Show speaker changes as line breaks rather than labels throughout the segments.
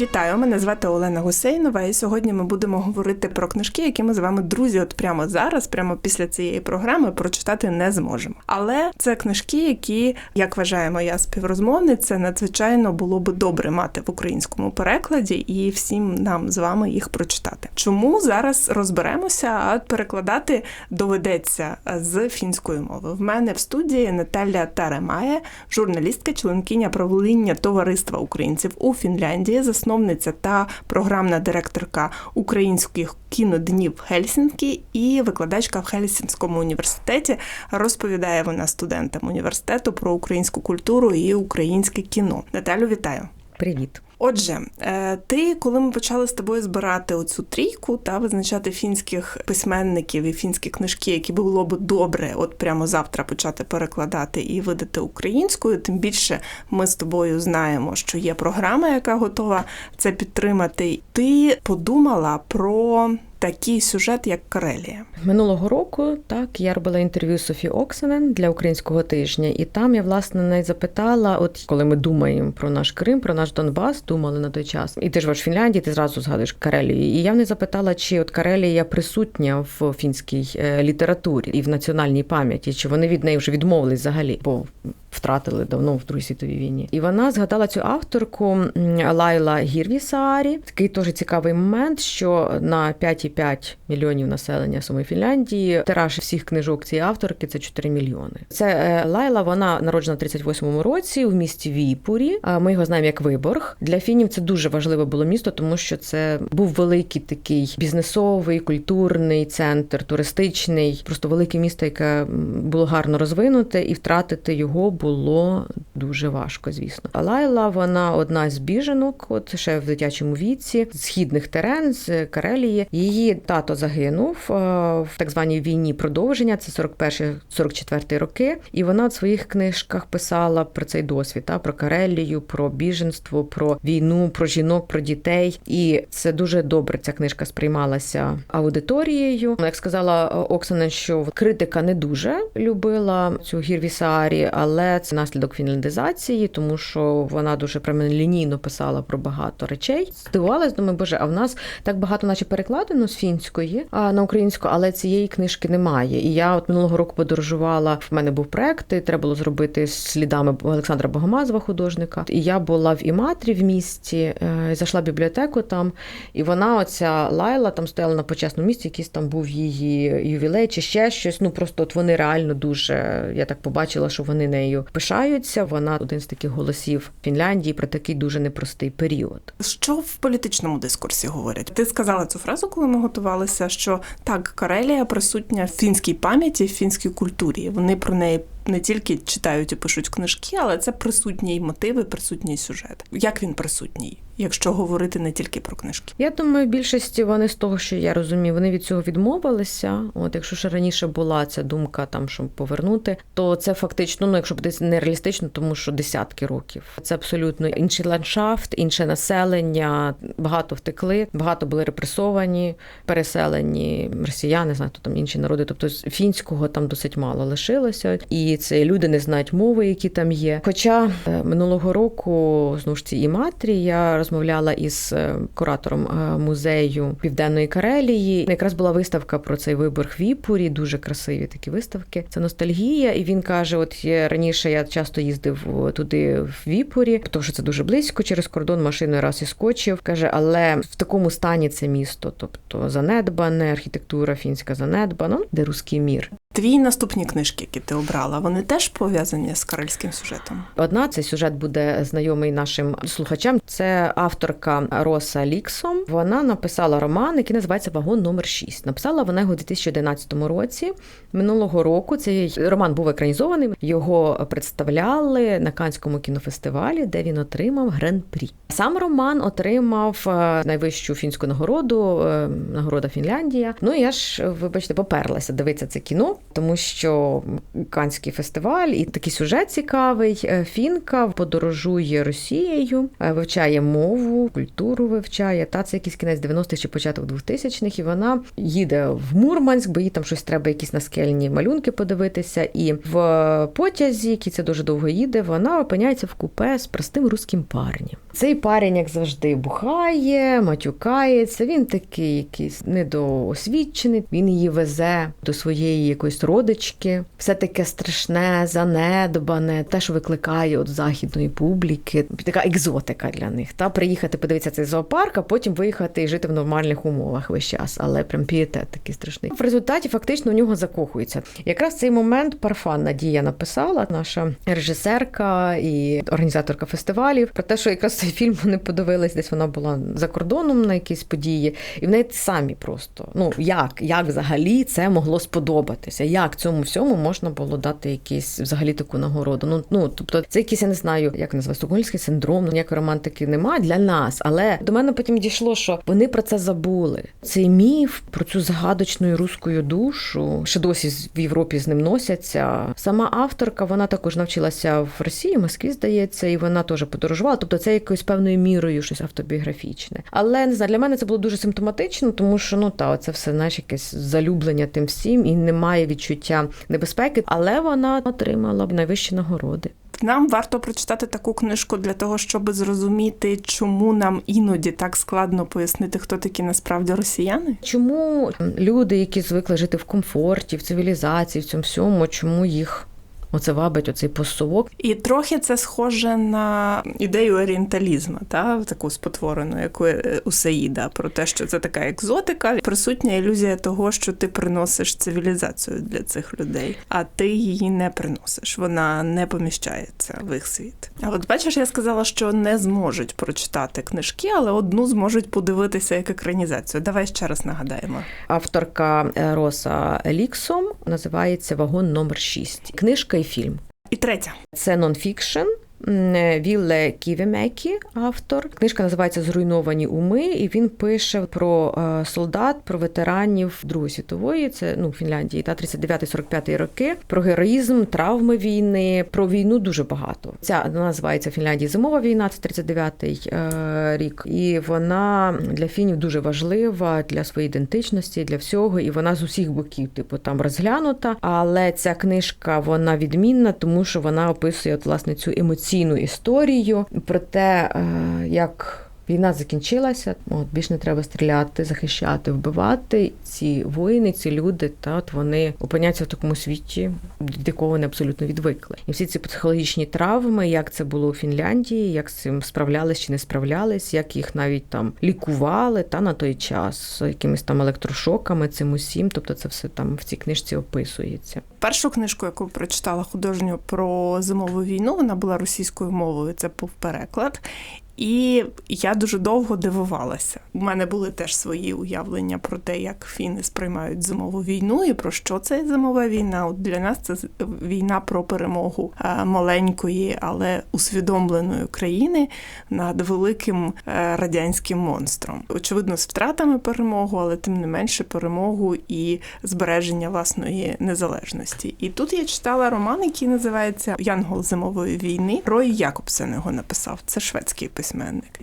Вітаю, мене звати Олена Гусейнова, і сьогодні ми будемо говорити про книжки, які ми з вами, друзі, от прямо зараз, прямо після цієї програми, прочитати не зможемо. Але це книжки, які, як вважає моя співрозмовниця, надзвичайно було би добре мати в українському перекладі і всім нам з вами їх прочитати. Чому зараз розберемося, а перекладати доведеться з фінської мови. В мене в студії Наталя Таремає, журналістка, членкиня правління Товариства українців у Фінляндії, засновниця та програмна директорка українських кіноднів Хельсінкі і викладачка в Хельсінському університеті. Розповідає вона студентам університету про українську культуру і українське кіно. Наталю, вітаю.
Привіт.
Отже, е, ти, коли ми почали з тобою збирати оцю трійку та визначати фінських письменників і фінські книжки, які було б добре, от прямо завтра почати перекладати і видати українською, тим більше ми з тобою знаємо, що є програма, яка готова це підтримати. Ти подумала про такий сюжет, як Карелія.
Минулого року так я робила інтерв'ю Софі Оксенен для українського тижня, і там я власне не запитала: от коли ми думаємо про наш Крим, про наш Донбас, думали на той час, і ти ж в Фінляндії, ти зразу згадуєш Карелію. І я не запитала, чи от Карелія присутня в фінській е, літературі і в національній пам'яті, чи вони від неї вже відмовились взагалі, бо втратили давно в Другій світовій війні. І вона згадала цю авторку Лайла Гірвісаарі. Такий теж цікавий момент, що на 5,5 мільйонів населення самої Фінляндії тираж всіх книжок цієї авторки це 4 мільйони. Це е, Лайла, вона народжена в 38-му році в місті Віпурі. А Ми його знаємо як Виборг. Для фінів це дуже важливе було місто, тому що це був великий такий бізнесовий, культурний центр, туристичний, просто велике місто, яке було гарно розвинуте, і втратити його було дуже важко, звісно. Лайла, вона одна з біженок, от ще в дитячому віці, східних терен з Карелії. Її тато загинув е, в так званій війні продовження. Це 41-44 роки. І вона в своїх книжках писала про цей досвід, та про Карелію, про біженство, про війну, про жінок, про дітей. І це дуже добре. Ця книжка сприймалася аудиторією. Як сказала Оксана, що критика не дуже любила цю гірвісарі, але це наслідок фінляндизації, тому що вона дуже прямолінійно писала про багато речей. Здивувалась, думаю, боже, а в нас так багато, наче перекладено з фінської а на українську, але цієї книжки немає. І я от минулого року подорожувала. В мене був проект, і треба було зробити слідами Олександра Богомазова, художника. І я була в Іматрі в місті, е, зайшла в бібліотеку там, і вона, оця Лайла, там стояла на почесному місці, якийсь там був її ювілей чи ще щось. Ну просто от вони реально дуже. Я так побачила, що вони нею пишаються. Вона один з таких голосів Фінляндії про такий дуже непростий період.
Що в політичному дискурсі говорять? Ти сказала цю фразу, коли ми готувалися, що так, Карелія присутня в фінській пам'яті, в фінській культурі. Вони про неї не тільки читають і пишуть книжки, але це присутні мотиви, присутній сюжет. Як він присутній? Якщо говорити не тільки про книжки,
я думаю, більшості вони з того, що я розумію, вони від цього відмовилися. От якщо ще раніше була ця думка, там щоб повернути, то це фактично, ну якщо буде нереалістично, тому що десятки років це абсолютно інший ландшафт, інше населення. Багато втекли, багато були репресовані, переселені росіяни, знаю, то там інші народи. Тобто фінського там досить мало лишилося, і це люди не знають мови, які там є. Хоча е, минулого року знову ж ці і матрі я розмовляла із е, куратором е, музею Південної Карелії. Якраз була виставка про цей вибор в Віпурі, дуже красиві такі виставки. Це ностальгія. І він каже: От раніше я часто їздив туди в Віпурі, тому що це дуже близько через кордон машиною раз і скочив. Каже, але в такому стані це місто, тобто занедбане, архітектура фінська занедбана, де руський мір.
Твої наступні книжки, які ти обрала, вони теж пов'язані з карельським сюжетом.
Одна цей сюжет буде знайомий нашим слухачам. Це авторка Роса Ліксом. Вона написала роман, який називається Вагон номер 6 Написала вона його у 2011 році. Минулого року цей роман був екранізований. Його представляли на Канському кінофестивалі, де він отримав гран-прі. Сам роман отримав е, найвищу фінську нагороду, е, нагорода Фінляндія. Ну я ж, вибачте, поперлася дивитися це кіно. Тому що Канський фестиваль і такий сюжет цікавий. Е, Фінка подорожує Росією, е, вивчає мову, культуру вивчає. Та це якийсь кінець 90-х чи початок 2000-х, і вона їде в Мурманськ, бо їй там щось треба, якісь наскельні малюнки подивитися. І в потязі, який це дуже довго їде, вона опиняється в купе з простим руським парнем. Цей парень, як завжди, бухає, матюкається. Він такий якийсь недоосвідчений. Він її везе до своєї якоїсь родички. Все таке страшне, занедбане, те, що викликає от західної публіки. Така екзотика для них. Та приїхати подивитися цей зоопарк, а потім виїхати і жити в нормальних умовах весь час. Але прям пієтет такий страшний. В результаті фактично у нього закохується. Якраз цей момент Парфан Надія написала, наша режисерка і організаторка фестивалів, про те, що якраз цей фільм вони подивились, десь вона була за кордоном на якісь події, і в неї самі просто ну як, як взагалі це могло сподобатися? Як цьому всьому можна було дати якийсь взагалі таку нагороду? Ну ну тобто, це якийсь я не знаю, як називається, стокгольмський синдром, ну ніякої романтики немає для нас. Але до мене потім дійшло, що вони про це забули. Цей міф про цю загадочну руську душу ще досі в Європі з ним носяться. Сама авторка вона також навчилася в Росії, в Москві, здається, і вона теж подорожувала. Тобто це якоюсь певною мірою щось автобіографічне. Але не знаю, для мене це було дуже симптоматично, тому що ну та це все знаєш, якесь залюблення тим всім, і немає відчуття небезпеки. Але вона отримала найвищі нагороди.
Нам варто прочитати таку книжку для того, щоб зрозуміти, чому нам іноді так складно пояснити, хто такі насправді росіяни.
Чому люди, які звикли жити в комфорті, в цивілізації, в цьому всьому, чому їх оце вабить оцей посовок?
І трохи це схоже на ідею орієнталізму, та таку спотворену, як у- у Саїда, про те, що це така екзотика, присутня ілюзія того, що ти приносиш цивілізацію для цих людей, а ти її не приносиш. Вона не поміщається в їх світ. А от бачиш, я сказала, що не зможуть прочитати книжки, але одну зможуть подивитися як екранізацію. Давай ще раз нагадаємо.
Авторка е, Роса Ліксом називається Вагон номер 6 Книжка і фільм.
І третя.
Це нонфікшн. М, Вілле Ківемекі, автор. Книжка називається Зруйновані уми, і він пише про е, солдат, про ветеранів Другої світової, це ну Фінляндії, та 39-45 роки, про героїзм, травми війни, про війну дуже багато. Ця називається Фінляндії зимова війна, це 39-й е, рік, і вона для фінів дуже важлива для своєї ідентичності, для всього, і вона з усіх боків, типу, там розглянута. Але ця книжка вона відмінна, тому що вона описує от, власне цю емоційну історію про те, е, як. Війна закінчилася, от більш не треба стріляти, захищати, вбивати. Ці воїни, ці люди, та от вони опиняться в такому світі, від якого вони абсолютно відвикли. І всі ці психологічні травми, як це було у Фінляндії, як з цим справлялись чи не справлялись, як їх навіть там лікували та на той час якимись там електрошоками, цим усім. Тобто, це все там в цій книжці описується.
Першу книжку, яку прочитала художню про зимову війну, вона була російською мовою. Це був переклад. І я дуже довго дивувалася. У мене були теж свої уявлення про те, як фіни сприймають зимову війну і про що це зимова війна. От для нас це війна про перемогу е, маленької, але усвідомленої країни над великим е, радянським монстром. Очевидно, з втратами перемогу, але тим не менше перемогу і збереження власної незалежності. І тут я читала роман, який називається Янгол зимової війни. Рой Якобсен його написав. Це шведський письменник.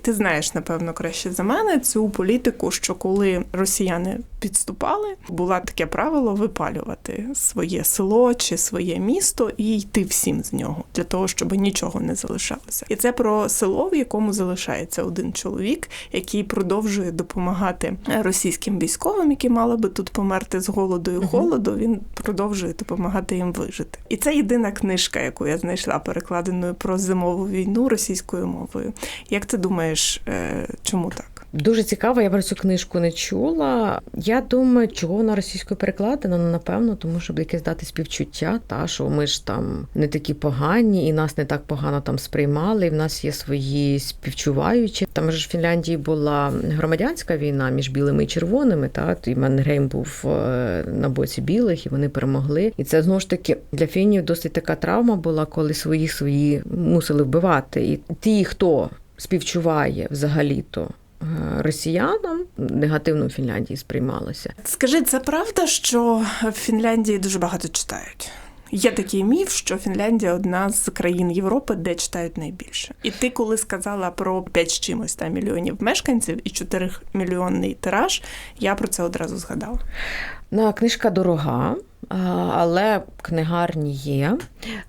Ти знаєш, напевно, краще за мене цю політику, що коли росіяни підступали, було таке правило випалювати своє село чи своє місто і йти всім з нього для того, щоб нічого не залишалося. І це про село, в якому залишається один чоловік, який продовжує допомагати російським військовим, які мали би тут померти з голоду і холоду. Він продовжує допомагати їм вижити. І це єдина книжка, яку я знайшла перекладеною про зимову війну російською мовою. Як ти думаєш, е, чому так?
Дуже цікаво, я про цю книжку не чула. Я думаю, чого вона російською перекладена, ну напевно, тому щоб якесь дати співчуття, та що ми ж там не такі погані, і нас не так погано там сприймали. І в нас є свої співчуваючі. Там ж в Фінляндії була громадянська війна між білими і червоними. Та і Менгрейм був е, на боці білих, і вони перемогли. І це знову ж таки для фінів досить така травма була, коли своїх свої мусили вбивати. І ті, хто співчуває взагалі-то е, росіянам негативно в Фінляндії сприймалося.
Скажи, це правда, що в Фінляндії дуже багато читають? Є такий міф, що Фінляндія одна з країн Європи, де читають найбільше. І ти, коли сказала про 5 з чимось та мільйонів мешканців і 4 мільйонний тираж, я про це одразу згадала.
На книжка дорога, але книгарні є.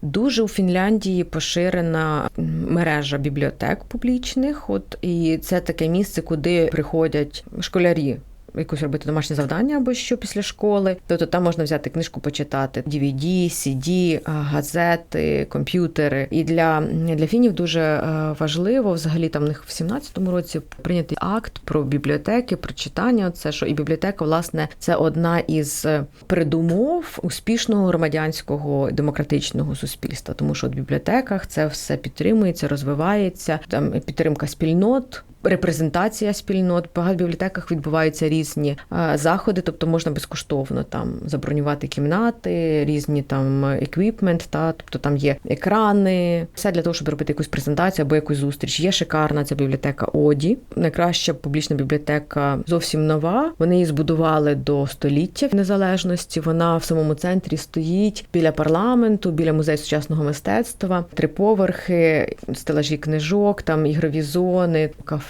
Дуже у Фінляндії поширена мережа бібліотек публічних. От і це таке місце, куди приходять школярі. Якось робити домашнє завдання або що після школи. Тобто там можна взяти книжку, почитати DVD, CD, газети, комп'ютери. І для, для фінів дуже е, важливо взагалі там в них в 17-му році прийнятий акт про бібліотеки, про читання. Це що і бібліотека, власне, це одна із е, передумов успішного громадянського демократичного суспільства, тому що в бібліотеках це все підтримується, розвивається. Там підтримка спільнот. Репрезентація спільнот в багато бібліотеках відбуваються різні е, заходи, тобто можна безкоштовно там забронювати кімнати, різні там еквіпмент, та тобто там є екрани, все для того, щоб робити якусь презентацію або якусь зустріч. Є шикарна ця бібліотека Оді, найкраща публічна бібліотека зовсім нова. Вони її збудували до століття незалежності. Вона в самому центрі стоїть біля парламенту, біля музею сучасного мистецтва, три поверхи, стелажі книжок, там ігрові зони, кафе.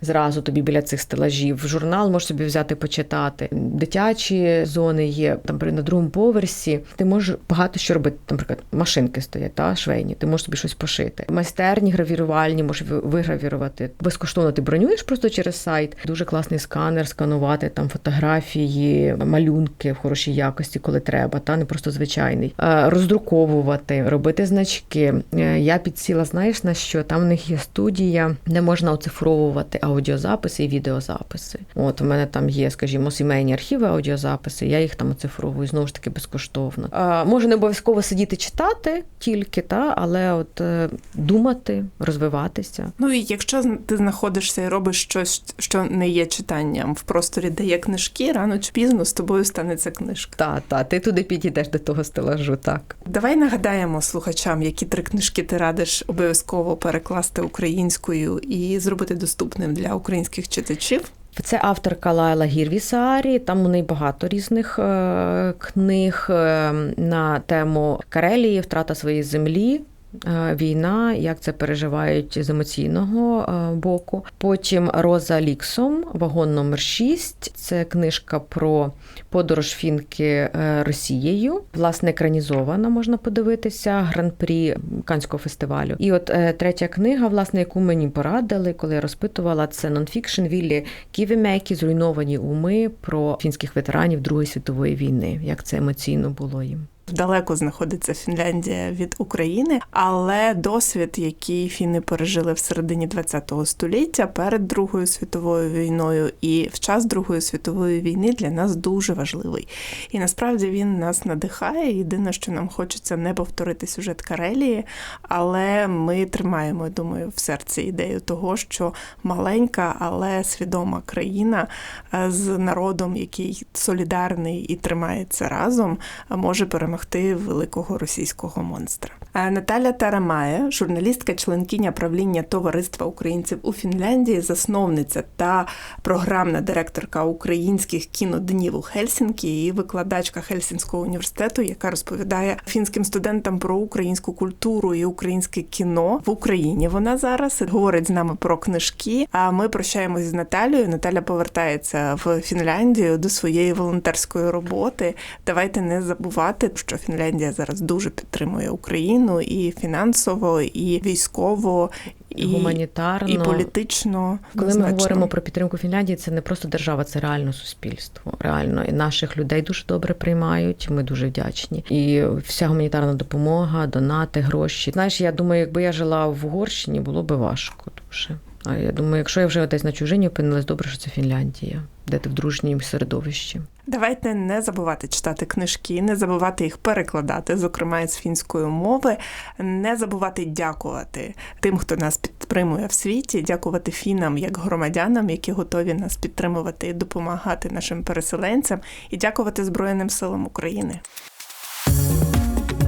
Зразу тобі біля цих стелажів. Журнал можеш собі взяти почитати. Дитячі зони є там при- на другому поверсі. Ти можеш багато що робити. Наприклад, машинки стоять, та швейні. Ти можеш собі щось пошити. Майстерні гравірувальні можеш вигравірувати. Безкоштовно ти бронюєш просто через сайт. Дуже класний сканер, сканувати там фотографії, малюнки в хорошій якості, коли треба, та не просто звичайний. Е, Роздруковувати, робити значки. Е, Я підсіла, знаєш на що? Там в них є студія, де можна оцифровувати аудіозаписи і відеозаписи. От у мене там є, скажімо, сімейні архіви, аудіозаписи. Я їх там оцифровую знову ж таки безкоштовно. А, може не обов'язково сидіти читати тільки, та але от е, думати, розвиватися.
Ну і якщо ти знаходишся і робиш щось, що не є читанням в просторі, де є книжки, рано чи пізно з тобою станеться книжка.
Та, та, ти туди підійдеш до того стелажу, так.
Давай нагадаємо слухачам, які три книжки ти радиш обов'язково перекласти українською і зробити доступним для українських читачів.
Це авторка Лайла Гірвісарі. Там у неї багато різних е, книг е, на тему Карелії, втрата своєї землі. Е, Війна, як це переживають з емоційного е, боку. Потім Роза Ліксом, вагон номер 6 Це книжка про подорож фінки е, Росією. Власне, екранізована, можна подивитися, гран-прі Канського фестивалю. І от третя книга, власне, яку мені порадили, коли я розпитувала, це нонфікшн Віллі Ківімекі Зруйновані уми про фінських ветеранів Другої світової війни. Як це емоційно було їм.
Далеко знаходиться Фінляндія від України, але досвід, який фіни пережили в середині ХХ століття перед Другою світовою війною і в час Другої світової війни для нас дуже важливий. І насправді він нас надихає. Єдине, що нам хочеться не повторити сюжет Карелії, але ми тримаємо, думаю, в серці ідею того, що маленька, але свідома країна е, з народом, який солідарний і тримається разом, може перемогти великого російського монстра. Наталя Тарамає, журналістка, членкиня правління Товариства українців у Фінляндії, засновниця та програмна директорка українських кіноднів у Хельсінкі і викладачка Хельсінського університету, яка розповідає фінським студентам про українську культуру і українське кіно в Україні. Вона зараз говорить з нами про книжки. А ми прощаємось з Наталією. Наталя повертається в Фінляндію до своєї волонтерської роботи. Давайте не забувати, що Фінляндія зараз дуже підтримує Україну і фінансово, і військово, і
Гуманітарно.
і політично.
Коли ми говоримо про підтримку Фінляндії, це не просто держава, це реально суспільство. Реально, і наших людей дуже добре приймають. Ми дуже вдячні. І вся гуманітарна допомога, донати, гроші. Знаєш, я думаю, якби я жила в Угорщині, було би важко дуже. А я думаю, якщо я вже десь на чужині опинилась, добре, що це Фінляндія, де ти в дружнім середовищі.
Давайте не забувати читати книжки, не забувати їх перекладати, зокрема з фінської мови, не забувати дякувати тим, хто нас підтримує в світі, дякувати фінам як громадянам, які готові нас підтримувати і допомагати нашим переселенцям, і дякувати Збройним силам України.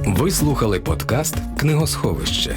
Ви слухали подкаст Книгосховище.